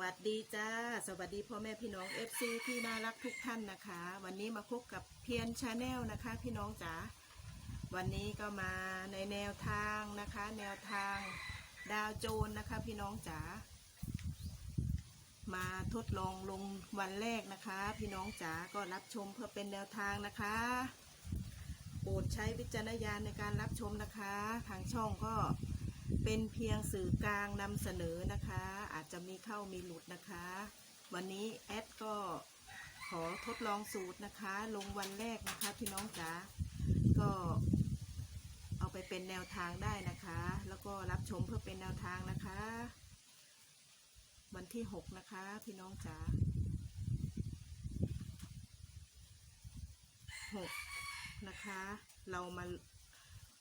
วัสดีจ้า สวัสดีพ่อแม่พี่น้อง FC ที่น่ารักทุกท่านนะคะ วันนี้มาพบกับเพียนชาแนลนะคะพี่น้องจ๋าวันนี้ก็มาในแนวทางนะคะ แนวทางดาวโจนนะคะ พี่น้องจ๋ามาทดลองลงวันแรกนะคะ พี่น้องจ๋าก็รับชมเพื่อเป็นแนวทางนะคะโปรดใช้วิจารณญาณในการรับชมนะคะ ทางช่องก็ เป็นเพียงสื่อกลางนำเสนอนะคะ อาจจะมีเข้ามีหลุดนะคะ วันนี้แอดก็ขอทดลองสูตรนะคะ ลงวันแรกนะคะพี่น้องจ๋าก็เอาไปเป็นแนวทางได้นะคะ แล้วก็รับชมเพื่อเป็นแนวทางนะคะ วันที่หกนะคะพี่น้องจ๋าหกนะคะ เรามา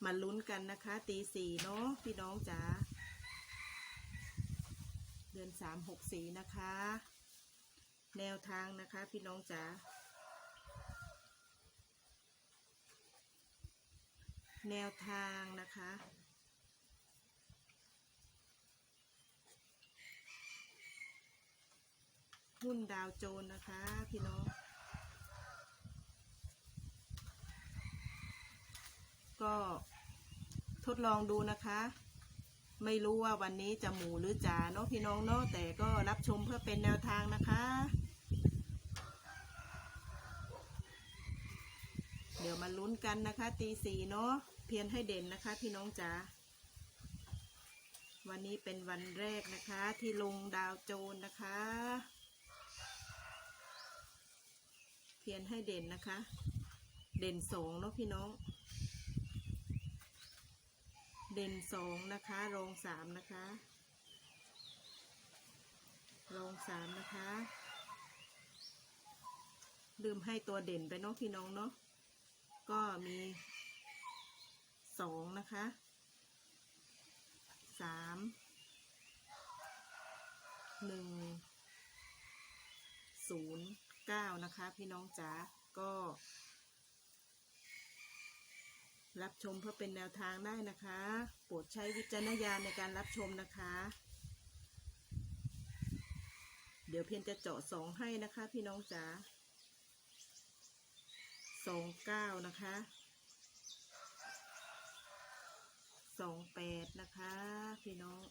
มาลุ้นกันนะคะตีสี่เนาะพี่น้องจ๋าเดือนสามหกสี่นะคะ แนวทางนะคะพี่น้องจ๋าแนวทางนะคะ หุ้นดาวโจนนะคะ พี่น้อง ก็ ทดลองดูนะคะ ไม่รู้ว่าวันนี้จะหมูหรือจ๋าเนาะพี่น้องเนาะแต่ก็รับชมเพื่อเป็นแนวทางนะคะ เดี๋ยวมาลุ้นกันนะคะ ตีสี่เนาะเพียนให้เด่นนะคะ พี่น้องจ๋าวันนี้เป็นวันแรกนะคะ ที่ลงดาวโจนนะคะ เพียนให้เด่นนะคะ เด่นสองเนาะพี่น้อง เด่นสองนะคะ รองสามนะคะ รองสามนะคะ ลืมให้ตัวเด่นไปเนาะพี่น้องเนาะ ก็มีสองนะคะสามหนึ่งศูนย์เก้านะคะ พี่น้องจ๋าก็ รับชมเพื่อเป็นแนวทางได้นะคะ โปรดใช้วิจารณญาณในการรับชมนะคะ เดี๋ยวเพียงจะเจาะสองให้นะคะ พี่น้องจ๋าสองเก้านะคะสองแปดนะคะ พี่น้อง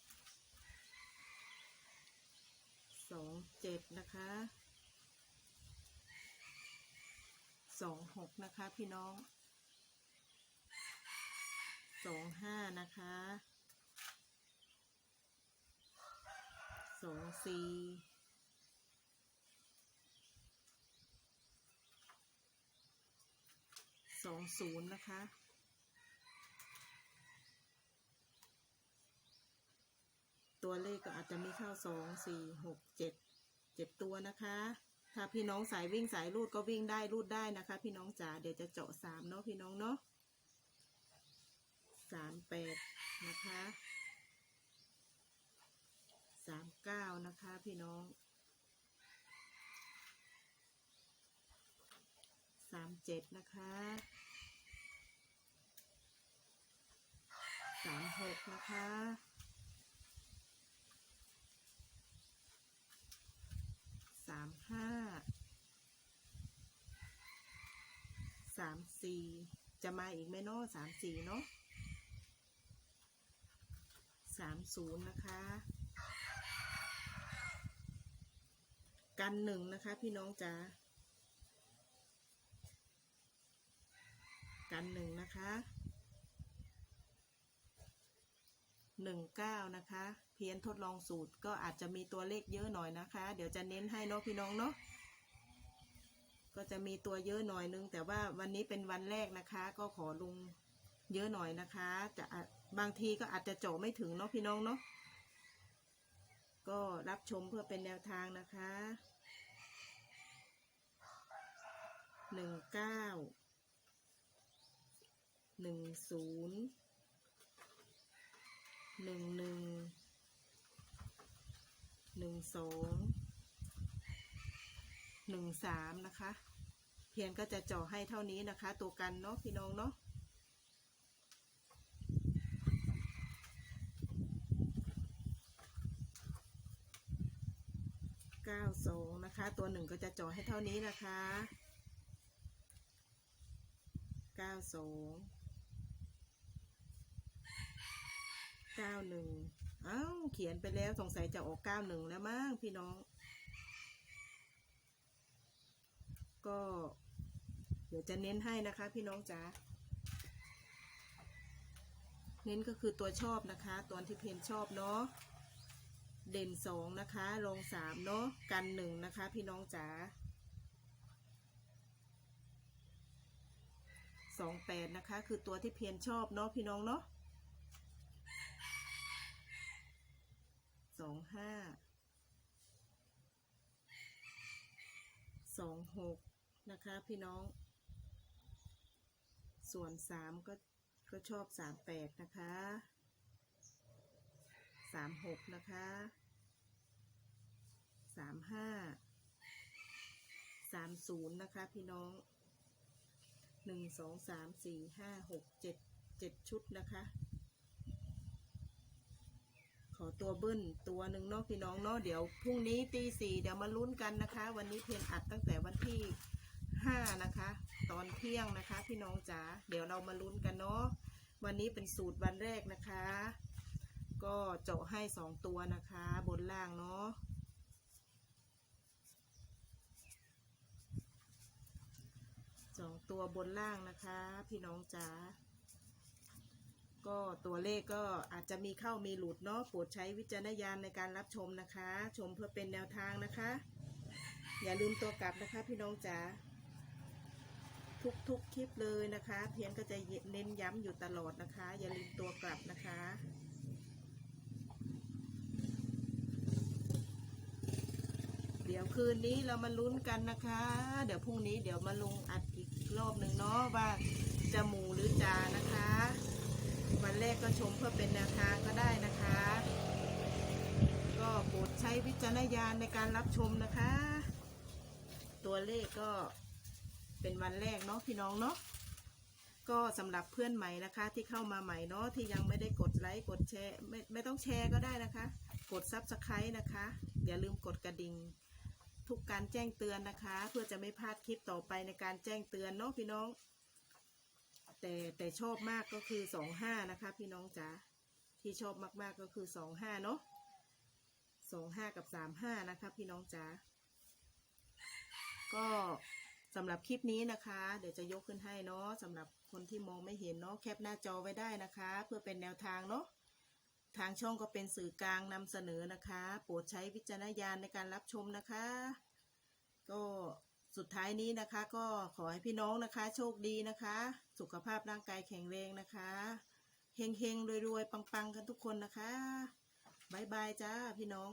สองเจ็ดนะคะสองหกนะคะ พี่น้อง สองห้านะคะสองสี่สองศูนย์นะคะตัวเลขก็อาจจะมีเข้าสองสี่หกเจ็ดเจ็ดตัวนะคะ ถ้าพี่น้องสายวิ่งสายรูดก็วิ่งได้รูดได้นะคะ พี่น้องจ๋าเดี๋ยวจะเจาะสามเนาะพี่น้องเนาะ สามแปดนะคะสามเก้านะคะพี่น้องสามเจ็ดนะคะสามหกนะคะสามห้าสามสี่จะมาอีกไหมเนาะสามสี่เนาะามศูนย์นะคะ กันหนึ่งนะคะ พี่น้องจ๋ากันหนึ่งนะคะหนึ่งเก้านะคะ เพียนทดลองสูตรก็อาจจะมีตัวเลขเยอะหน่อยนะคะ เดี๋ยวจะเน้นให้เนาะพี่น้องเนาะก็จะมีตัวเยอะหน่อยนึง แต่ว่าวันนี้เป็นวันแรกนะคะ ก็ขอลงเยอะหน่อยนะคะ จะ บางทีก็อาจจะเจาะไม่ถึงเนาะพี่น้องเนาะก็รับชมเพื่อเป็นแนวทางนะคะหนึ่งเก้าหนึ่งศูนย์หนึ่งหนึ่งหนึ่งสองหนึ่งสามนะคะ เพียงก็จะเจาะให้เท่านี้นะคะ ตัวกันเนาะพี่น้องเนาะ 9สองนะคะ ตัวหนึ่งก็จะจาะให้เท่านี้นะคะเก้าสองเก้าหนึ่งอ้าวเขียนไปแล้วสงสัยจะออกเก้าหนึ่งแล้วมั้งพี่น้อง ก็ เดี๋ยวจะเน้นให้นะคะ พี่น้องจ๋าเน้นก็คือตัวชอบนะคะ ตัวที่เพนชอบเนาะ เด่นสองนะคะรองสามเนาะกันหนึ่งนะคะ พี่น้องจ๋าสองแปดนะคะ คือตัวที่เพียนชอบเนาะพี่น้องเนาะสองห้าสองหกนะคะ พี่น้อง ส่วนสามก็ก็ชอบสามแปดนะคะสามหกนะคะ สามห้าสามศูนย์นะคะพี่น้องหนึ่งสองสามสี่ห้าหกเจ็ดเจ็ดชุดนะคะ ขอตัวเบิ้ลตัวหนึ่งเนาะพี่น้องเนาะเดี๋ยวพรุ่งนี้ตีสี่เดี๋ยวมาลุ้นกันนะคะ วันนี้เพียนอัดตั้งแต่วันที่ห้านะคะ ตอนเที่ยงนะคะ พี่น้องจ๋าเดี๋ยวเรามาลุ้นกันเนาะวันนี้เป็นสูตรวันแรกนะคะ ก็เจาะให้สองตัวนะคะ บนล่างเนาะ สองตัวบนล่างนะคะ พี่น้องจ๋าก็ตัวเลขก็อาจจะมีเข้ามีหลุดเนาะโปรดใช้วิจารณญาณในการรับชมนะคะ ชมเพื่อเป็นแนวทางนะคะ อย่าลืมตัวกลับนะคะพี่น้องจ๋าทุกทุกคลิปเลยนะคะ เพียงก็จะเน้นย้ำอยู่ตลอดนะคะ อย่าลืมตัวกลับนะคะ ดี๋ยวคืนนี้เรามาลุ้นกันนะคะ เดี๋ยวพรุ่งนี้เดี๋ยวมาลงอัดอีกรอบหนึ่งเนาะว่าจะหมูหรือจานะคะ วันแรกก็ชมเพื่อเป็นแนวทางก็ได้นะคะ ก็โปรดใช้วิจารณญาณในการรับชมนะคะ ตัวเลขก็เป็นวันแรกเนาะพี่น้องเนาะก็สำหรับเพื่อนใหม่นะคะ ที่เข้ามาใหม่เนาะที่ยังไม่ได้กดไลค์กดแชร์ไม่ไม่ต้องแชร์ก็ได้นะคะ กดซับสไครต์นะคะ อย่าลืมกดกระดิ่ง ทุกการแจ้งเตือนนะคะ เพื่อจะไม่พลาดคลิปต่อไปในการแจ้งเตือนเนาะพี่น้อง แต่แต่ชอบมากก็คือสองห้านะคะ พี่น้องจ๋าที่ชอบมากๆก็คือสองห้าเนาะสองห้ากับสามห้านะคะ พี่น้องจ๋าก็สำหรับคลิปนี้นะคะ เดี๋ยวจะยกขึ้นให้เนาะสำหรับคนที่มองไม่เห็นเนาะแคปหน้าจอไว้ได้นะคะ เพื่อเป็นแนวทางเนาะ ทางช่องก็เป็นสื่อกลางนำเสนอนะคะ โปรดใช้วิจารณญาณในการรับชมนะคะ ก็สุดท้ายนี้นะคะ ก็ขอให้พี่น้องนะคะ โชคดีนะคะ สุขภาพร่างกายแข็งแรงนะคะเฮงๆรวยๆ ปังๆ กันทุกคนนะคะบายบายจ้าพี่น้อง